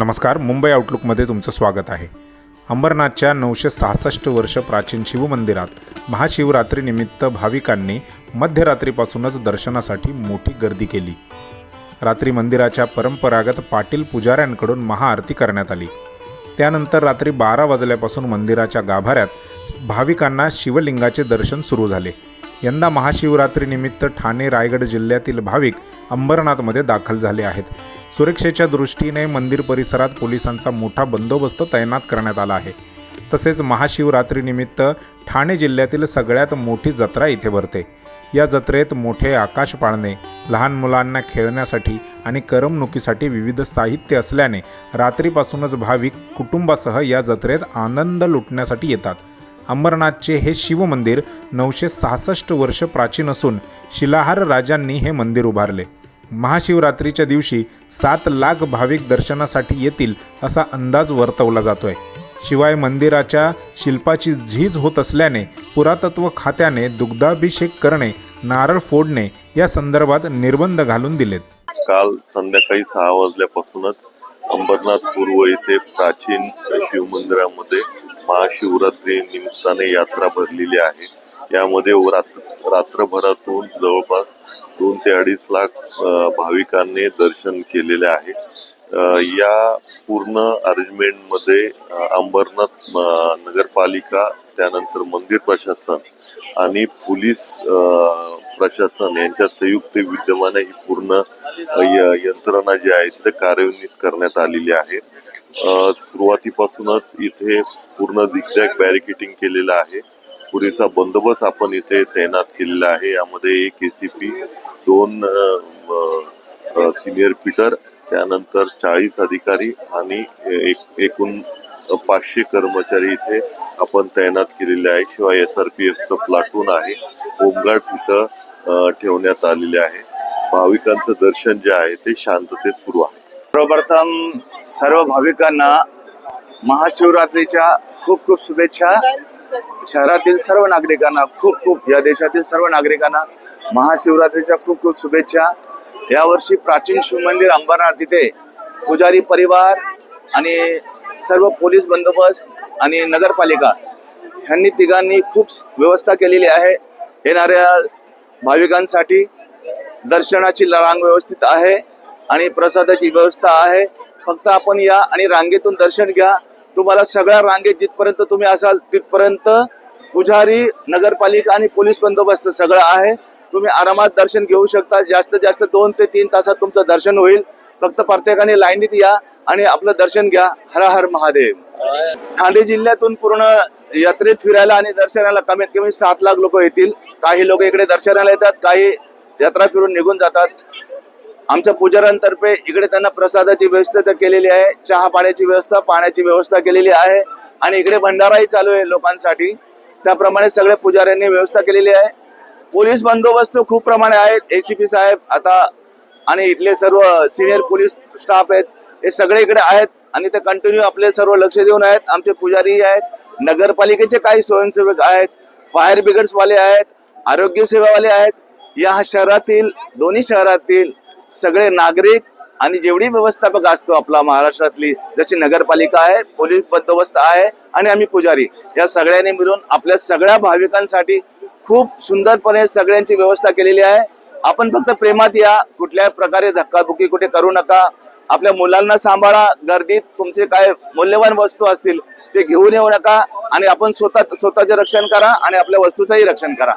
नमस्कार मुंबई आउटलुकमध्ये तुमचं स्वागत आहे. अंबरनाथच्या नऊशे सहासष्ट वर्ष प्राचीन शिवमंदिरात महाशिवरात्रीनिमित्त भाविकांनी मध्यरात्रीपासूनच दर्शनासाठी मोठी गर्दी केली. रात्री मंदिराच्या परंपरागत पाटील पुजाऱ्यांकडून महाआरती करण्यात आली. त्यानंतर रात्री बारा वाजल्यापासून मंदिराच्या गाभाऱ्यात भाविकांना शिवलिंगाचे दर्शन सुरू झाले. यंदा महाशिवरात्रीनिमित्त ठाणे रायगड जिल्ह्यातील भाविक अंबरनाथमध्ये दाखल झाले आहेत. सुरक्षेच्या दृष्टीने मंदिर परिसरात पोलिसांचा मोठा बंदोबस्त तैनात करण्यात आला आहे. तसेच महाशिवरात्रीनिमित्त ठाणे जिल्ह्यातील सगळ्यात मोठी जत्रा इथे भरते. या जत्रेत मोठे आकाश पाळणे लहान मुलांना खेळण्यासाठी आणि करमणुकीसाठी विविध साहित्य असल्याने रात्रीपासूनच भाविक कुटुंबासह या जत्रेत आनंद लुटण्यासाठी येतात. अंबरनाथचे हे शिवमंदिर नऊशे सहासष्ट वर्ष प्राचीन असून शिलाहार राजांनी हे मंदिर उभारले. महाशिवरात्रीच्या दिवशी सात लाख भाविक दर्शनासाठी येतील असा अंदाज वर्तवला जातोय. शिवाय मंदिराच्या शिल्पाची झीज होत असल्याने पुरातत्व खात्याने दुग्धाभिषेक करणे नारळ फोडणे या संदर्भात निर्बंध घालून दिलेत. काल संध्याकाळी सहा वाजल्यापासूनच अंबरनाथ पूर्व येथे प्राचीन शिवमंदिरामध्ये महाशिवरात्री निमित्ताने यात्रा भरलेली आहे. यामध्ये रात्र रात्रभरातून जवळपास दोन ते अडीच लाख भाविकांनी दर्शन केलेले आहे. या पूर्ण अरेंजमेंटमध्ये अंबरनाथ नगरपालिका त्यानंतर मंदिर प्रशासन आणि पोलीस प्रशासन यांच्या संयुक्त विद्यमाने ही पूर्ण य- यंत्रणा जी आहे तिथे कार्यान्वित करण्यात आलेली आहे. सुरुवातीपासूनच इथे पूर्ण झिगझॅग बॅरिकेटिंग केलेलं आहे. पुरेसा बंदोबस्त आपण इथे तैनात केलेला आहे. यामध्ये एक एसीपी दोन सिनियर पीटर त्यानंतर चाळीस अधिकारी आणि एक एकूण पाचशे कर्मचारी इथे आपण तैनात केलेले आहे शिवाय एस आर पी एफचं प्लाटून आहे. होमगार्ड इथं ठेवण्यात आलेले आहे. भाविकांचं दर्शन जे आहे ते शांततेत सुरू आहे. सर्वप्रथम सर्व भाविकांना महाशिवरात्रीच्या खूप खूप शुभेच्छा. शहरातील सर्व नागरिकांना खूप खूप या देशातील सर्व नागरिकांना महाशिवरात्रीच्या खूप खूप शुभेच्छा. यावर्षी प्राचीन शिवमंदिर अंबरनाथ तिथे पुजारी परिवार आणि सर्व पोलीस बंदोबस्त आणि नगरपालिका ह्यांनी तिघांनी खूप व्यवस्था केलेली आहे. येणाऱ्या भाविकांसाठी दर्शनाची रांग व्यवस्थित आहे. आणि प्रसादाची व्यवस्था आहे. फक्त आपण या आणि रांगेतून दर्शन घ्या. तुम्हाला सगळ्या रांगेत जिथपर्यंत तुम्ही असाल तिथपर्यंत पुजारी नगरपालिका आणि पोलीस बंदोबस्त सगळं आहे. तुम्ही आरामात दर्शन घेऊ शकता. जास्तीत जास्त दोन ते तीन तासात तुमचं दर्शन होईल. फक्त प्रत्येकाने लाईनीत या आणि आपलं दर्शन घ्या. हर हर महादेव. ठाणे जिल्ह्यातून पूर्ण यात्रेत फिरायला आणि दर्शनाला कमीत कमी सात लाख लोक येतील. काही लोक इकडे दर्शनाला येतात काही यात्रा फिरून निघून जातात. आमच्या पुजाऱ्यांतर्फे इकडे त्यांना प्रसादाची व्यवस्था तर केलेली आहे. चहा पाण्याची व्यवस्था पाण्याची व्यवस्था केलेली आहे. आणि इकडे भंडाराही चालू आहे लोकांसाठी. त्याप्रमाणे सगळे पुजाऱ्यांनी व्यवस्था केलेली आहे. पोलीस बंदोबस्त खूप प्रमाणे आहेत. एसीपी साहेब आता आणि इथले सर्व सिनियर पोलीस स्टाफ आहेत हे सगळे इकडे आहेत. आणि ते कंटिन्यू आपले सर्व लक्ष देऊन आहेत. आमचे पुजारी आहेत. नगरपालिकेचे काही स्वयंसेवक आहेत. फायर ब्रिगेड्सवाले आहेत. आरोग्य सेवावाले आहेत. या शहरातील दोन्ही शहरातील सगळे नागरिक आणि जेवढी व्यवस्थापक असतो आपला महाराष्ट्रातली जशी नगरपालिका आहे पोलीस बंदोबस्त आहे आणि आम्ही पुजारी या सगळ्यांनी मिळून आपल्या सगळ्या भाविकांसाठी खूप सुंदरपणे सगळ्यांची व्यवस्था केलेली आहे. आपण फक्त प्रेमात या कुठल्याही प्रकारे धक्काबुक्की कुठे करू नका. आपल्या मुलांना सांभाळा गर्दीत तुमचे काय मूल्यवान वस्तू असतील ते घेऊन येऊ नका आणि आपण स्वतः स्वतःचे रक्षण करा आणि आपल्या वस्तूचंही रक्षण करा.